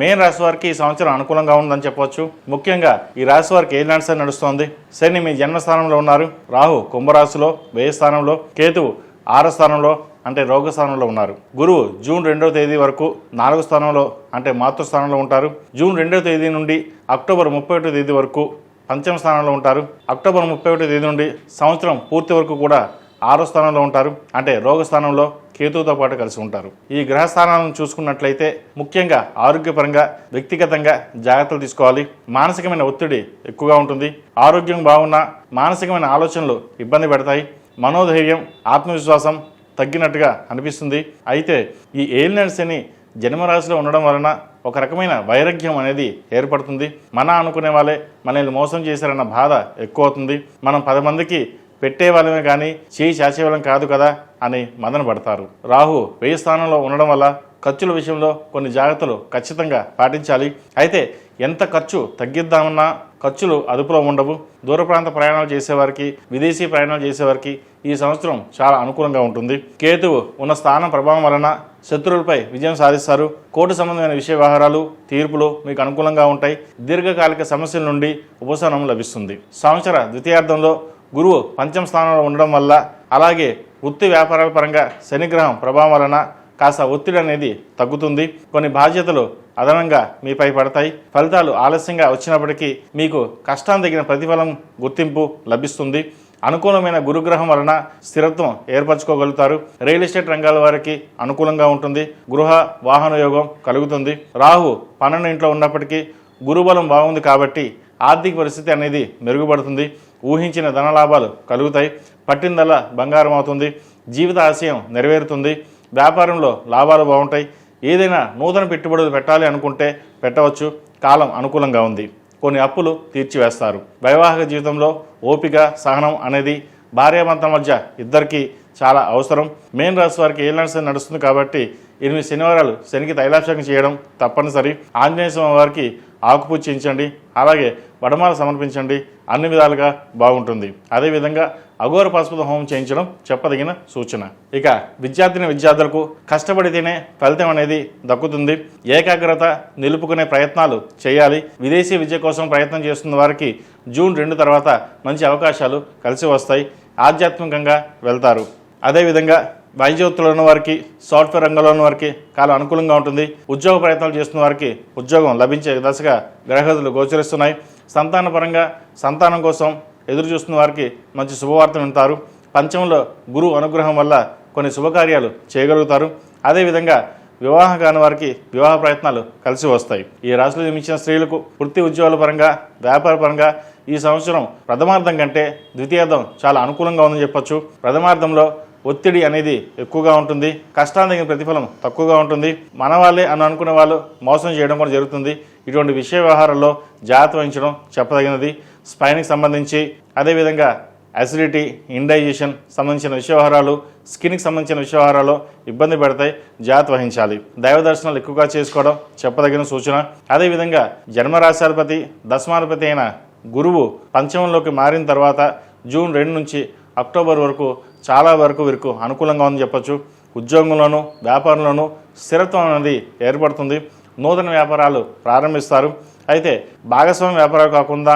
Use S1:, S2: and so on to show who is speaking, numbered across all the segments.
S1: మేన్ రాశి వారికి ఈ సంవత్సరం అనుకూలంగా ఉందని చెప్పవచ్చు ముఖ్యంగా ఈ రాశి వారికి ఏ నడిసే నడుస్తోంది? శని మీ జన్మస్థానంలో ఉన్నారు. రాహు కుంభరాశిలో వ్యయ స్థానంలో కేతువు ఆరో స్థానంలో అంటే రోగ స్థానంలో ఉన్నారు. గురువు జూన్ రెండవ తేదీ వరకు నాలుగో స్థానంలో అంటే మాతృ స్థానంలో ఉంటారు. జూన్ రెండవ తేదీ నుండి అక్టోబర్ ముప్పై ఒకటో తేదీ వరకు పంచమ స్థానంలో ఉంటారు. అక్టోబర్ ముప్పై ఒకటో తేదీ నుండి సంవత్సరం పూర్తి వరకు కూడా ఆరో స్థానంలో ఉంటారు. అంటే రోగ స్థానంలో కేతువుతో పాటు కలిసి ఉంటారు. ఈ గ్రహ స్థానాలను చూసుకున్నట్లయితే ముఖ్యంగా ఆరోగ్యపరంగా వ్యక్తిగతంగా జాగ్రత్తలు తీసుకోవాలి. మానసికమైన ఒత్తిడి ఎక్కువగా ఉంటుంది. ఆరోగ్యం బాగున్నా మానసికమైన ఆలోచనలు ఇబ్బంది పెడతాయి. మనోధైర్యం ఆత్మవిశ్వాసం తగ్గినట్టుగా అనిపిస్తుంది. అయితే ఈ ఏలినర్ శని జన్మరాశిలో ఉండడం వలన ఒక రకమైన వైరాగ్యం అనేది ఏర్పడుతుంది. మన అనుకునే వాళ్ళే మనల్ని మోసం చేశారన్న బాధ ఎక్కువ అవుతుంది. మనం పది మందికి పెట్టే వాళ్ళమే కానీ చేయి చాచేవాళ్ళం కాదు కదా. అని మదన పడతారు. రాహు వెయ్యి స్థానంలో ఉండడం వల్ల ఖర్చుల విషయంలో కొన్ని జాగ్రత్తలు ఖచ్చితంగా పాటించాలి. అయితే ఎంత ఖర్చు తగ్గిద్దామన్నా ఖర్చులు అదుపులో ఉండవు. దూర ప్రాంత ప్రయాణాలు చేసేవారికి విదేశీ ప్రయాణాలు చేసేవారికి ఈ సంవత్సరం చాలా అనుకూలంగా ఉంటుంది. కేతువు ఉన్న స్థానం ప్రభావం వలన శత్రువులపై విజయం సాధిస్తారు. కోర్టు సంబంధమైన విషయ వ్యవహారాలు తీర్పులు మీకు అనుకూలంగా ఉంటాయి. దీర్ఘకాలిక సమస్యల నుండి ఉపశమనం లభిస్తుంది. సంవత్సర ద్వితీయార్థంలో గురువు పంచమ స్థానంలో ఉండడం వల్ల అలాగే వృత్తి వ్యాపారాల పరంగా శనిగ్రహం ప్రభావం వలన కాస్త ఒత్తిడి అనేది తగ్గుతుంది. కొన్ని బాధ్యతలు అదనంగా మీపై పడతాయి. ఫలితాలు ఆలస్యంగా వచ్చినప్పటికీ మీకు కష్టాన్ని తగిన ప్రతిఫలం గుర్తింపు లభిస్తుంది. అనుకూలమైన గురుగ్రహం వలన స్థిరత్వం ఏర్పరచుకోగలుగుతారు. రియల్ ఎస్టేట్ రంగాల వారికి అనుకూలంగా ఉంటుంది. గృహ వాహన యోగం కలుగుతుంది. రాహు పన్నెండు ఇంట్లో ఉన్నప్పటికీ గురుబలం బాగుంది కాబట్టి ఆర్థిక పరిస్థితి అనేది మెరుగుపడుతుంది. ఊహించిన ధనలాభాలు కలుగుతాయి. పట్టిందల్లా బంగారం అవుతుంది. జీవిత ఆశయం నెరవేరుతుంది. వ్యాపారంలో లాభాలు బాగుంటాయి. ఏదైనా నూతన పెట్టుబడులు పెట్టాలి అనుకుంటే పెట్టవచ్చు. కాలం అనుకూలంగా ఉంది. కొన్ని అప్పులు తీర్చివేస్తారు. వైవాహిక జీవితంలో ఓపిక సహనం అనేది భార్యాభర్తల మధ్య ఇద్దరికీ చాలా అవసరం. మెయిన్ రాశి వారికి ఏ నడుస్తుంది నడుస్తుంది కాబట్టి ఎనిమిది శనివారాలు శనికి తైలాభిషేకం చేయడం తప్పనిసరి. ఆంజనేయ స్వామి వారికి ఆకుపూజ చేయించండి. అలాగే వడమాల సమర్పించండి. అన్ని విధాలుగా బాగుంటుంది. అదేవిధంగా అఘోర పశుపత హోమం చేయించడం చెప్పదగిన సూచన. ఇక విద్యార్థిని విద్యార్థులకు కష్టపడితేనే ఫలితం అనేది దక్కుతుంది. ఏకాగ్రత నిలుపుకునే ప్రయత్నాలు చేయాలి. విదేశీ విద్య కోసం ప్రయత్నం చేస్తున్న వారికి జూన్ రెండు తర్వాత మంచి అవకాశాలు కలిసి వస్తాయి. ఆధ్యాత్మికంగా వెళ్తారు. అదేవిధంగా వైద్యోత్తులు ఉన్న వారికి సాఫ్ట్వేర్ రంగంలో ఉన్న వారికి చాలా అనుకూలంగా ఉంటుంది. ఉద్యోగ ప్రయత్నాలు చేస్తున్న వారికి ఉద్యోగం లభించే దశగా గ్రహగతులు గోచరిస్తున్నాయి. సంతానపరంగా సంతానం కోసం ఎదురు చూస్తున్న వారికి మంచి శుభవార్తలు వింటారు. పంచంలో గురువు అనుగ్రహం వల్ల కొన్ని శుభకార్యాలు చేయగలుగుతారు. అదేవిధంగా వివాహం కాని వారికి వివాహ ప్రయత్నాలు కలిసి వస్తాయి. ఈ రాశిలో జన్మించిన స్త్రీలకు వృత్తి ఉద్యోగాల పరంగా వ్యాపార పరంగా ఈ సంవత్సరం ప్రథమార్థం కంటే ద్వితీయార్థం చాలా అనుకూలంగా ఉందని చెప్పొచ్చు. ప్రథమార్థంలో ఒత్తిడి అనేది ఎక్కువగా ఉంటుంది. కష్టాన్ని తగిన ప్రతిఫలం తక్కువగా ఉంటుంది. మన వాళ్ళే అని అనుకునే వాళ్ళు మోసం చేయడం కూడా జరుగుతుంది. ఇటువంటి విషయ వ్యవహారాల్లో జాగ్రత్త వహించడం చెప్పదగినది. స్పైన్కి సంబంధించి అదేవిధంగా అసిడిటీ ఇండైజెషన్ సంబంధించిన విషయ వ్యవహారాలు స్కిన్కి సంబంధించిన విషయ వ్యవహారాలు ఇబ్బంది పెడతాయి. జాగ్రత్త వహించాలి. దైవ దర్శనాలు ఎక్కువగా చేసుకోవడం చెప్పదగిన సూచన. అదేవిధంగా జన్మరాశాధిపతి దశమాధిపతి అయిన గురువు పంచమంలోకి మారిన తర్వాత జూన్ రెండు నుంచి అక్టోబర్ వరకు చాలా వరకు వీరికి అనుకూలంగా ఉందని చెప్పొచ్చు. ఉద్యోగంలోనూ వ్యాపారంలోనూ స్థిరత్వం అనేది ఏర్పడుతుంది. నూతన వ్యాపారాలు ప్రారంభిస్తారు. అయితే భాగస్వామ్య వ్యాపారాలు కాకుండా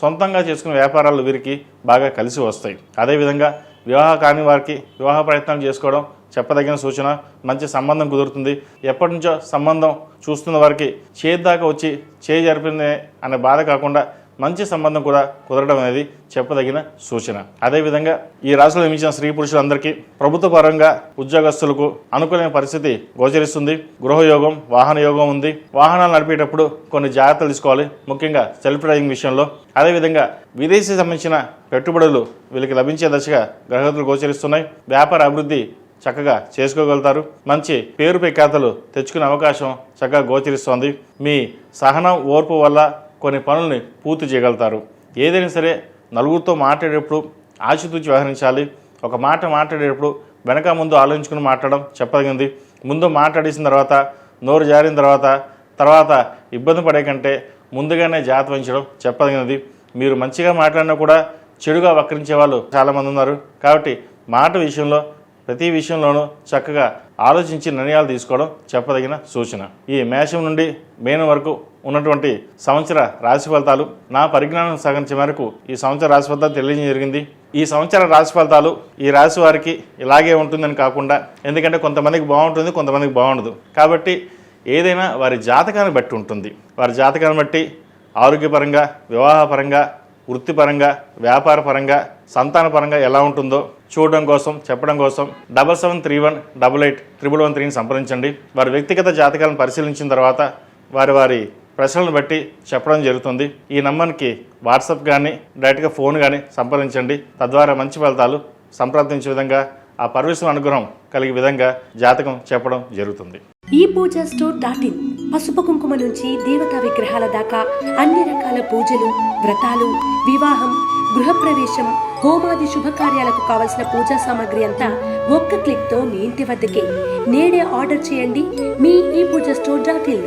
S1: సొంతంగా చేసుకునే వ్యాపారాలు వీరికి బాగా కలిసి వస్తాయి. అదేవిధంగా వివాహ కాని వారికి వివాహ ప్రయత్నాలు చేసుకోవడం చెప్పదగిన సూచన. మంచి సంబంధం కుదురుతుంది. ఎప్పటి నుంచో సంబంధం చూస్తున్న వారికి చేద్దాకా వచ్చి చేయి జరిపింది అనే బాధ కాకుండా మంచి సంబంధం కూడా కుదరడం అనేది చెప్పదగిన సూచన. అదేవిధంగా ఈ రాశిలో నియమించిన స్త్రీ పురుషులందరికీ ప్రభుత్వ పరంగా ఉద్యోగస్తులకు అనుకూలమైన పరిస్థితి గోచరిస్తుంది. గృహయోగం వాహన యోగం ఉంది. వాహనాలు నడిపేటప్పుడు కొన్ని జాగ్రత్తలు తీసుకోవాలి. ముఖ్యంగా సెల్ఫ్ డ్రైవింగ్ విషయంలో. అదేవిధంగా విదేశీ సంబంధించిన పెట్టుబడులు వీళ్ళకి లభించే దశగా గ్రహగతులు గోచరిస్తున్నాయి. వ్యాపార అభివృద్ధి చక్కగా చేసుకోగలుగుతారు. మంచి పేరు ప్రఖ్యాతలు తెచ్చుకునే అవకాశం చక్కగా గోచరిస్తోంది. మీ సహనం ఓర్పు వల్ల కొన్ని పనుల్ని పూర్తి చేయగలుగుతారు. ఏదైనా సరే నలుగురితో మాట్లాడేటప్పుడు ఆచితూచి వ్యవహరించాలి. ఒక మాట మాట్లాడేటప్పుడు వెనక ముందు ఆలోచించుకుని మాట్లాడడం చెప్పదగింది. ముందు మాట్లాడేసిన తర్వాత నోరు జారిన తర్వాత తర్వాత ఇబ్బంది పడే కంటే ముందుగానే జాగ్రత్త వహించడం చెప్పదగినది. మీరు మంచిగా మాట్లాడినా కూడా చెడుగా వక్రించే వాళ్ళు చాలామంది ఉన్నారు. కాబట్టి మాట విషయంలో ప్రతి విషయంలోనూ చక్కగా ఆలోచించి నిర్ణయాలు తీసుకోవడం చెప్పదగిన సూచన. ఈ మేషం నుండి మేనం వరకు ఉన్నటువంటి సంవత్సర రాశి ఫలితాలు నా పరిజ్ఞానం సగంచే మేరకు ఈ సంవత్సర రాశి ఫలితాలు తెలియజేయడం జరిగింది. ఈ సంవత్సర రాశి ఫలితాలు ఈ రాశి వారికి ఇలాగే ఉంటుందని కాకుండా ఎందుకంటే కొంతమందికి బాగుంటుంది కొంతమందికి బాగుండదు. కాబట్టి ఏదైనా వారి జాతకాన్ని బట్టి ఉంటుంది. వారి జాతకాన్ని బట్టి ఆరోగ్యపరంగా వివాహపరంగా వృత్తిపరంగా వ్యాపారపరంగా సంతానపరంగా ఎలా ఉంటుందో చూడడం కోసం చెప్పడం కోసం double seven three one double eight triple one త్రీని సంప్రదించండి. వారి వ్యక్తిగత జాతకాలను పరిశీలించిన తర్వాత వారి వారి ప్రశ్నలను బట్టి చెప్పడం జరుగుతుంది. ఈ నంబర్కి వాట్సాప్ కానీ డైరెక్ట్గా ఫోన్ కానీ సంప్రదించండి. తద్వారా మంచి ఫలితాలు సంప్రదించే విధంగా ఆ పరమేశ్వర అనుగ్రహం కలిగే విధంగా జాతకం చెప్పడం జరుగుతుంది.
S2: ఈ పూజ స్టోర్ డాట్ ఇన్ పసుపు కుంకుమ నుంచి దేవతా విగ్రహాల దాకా అన్ని రకాల పూజలు వ్రతాలు వివాహం గృహప్రవేశం హోమాది శుభకార్యాలకు కావలసిన పూజా సామాగ్రి అంతా ఒక్క క్లిక్తో మీ ఇంటి వద్దకే. నేడే ఆర్డర్ చేయండి మీ ఈ Pooja store dot in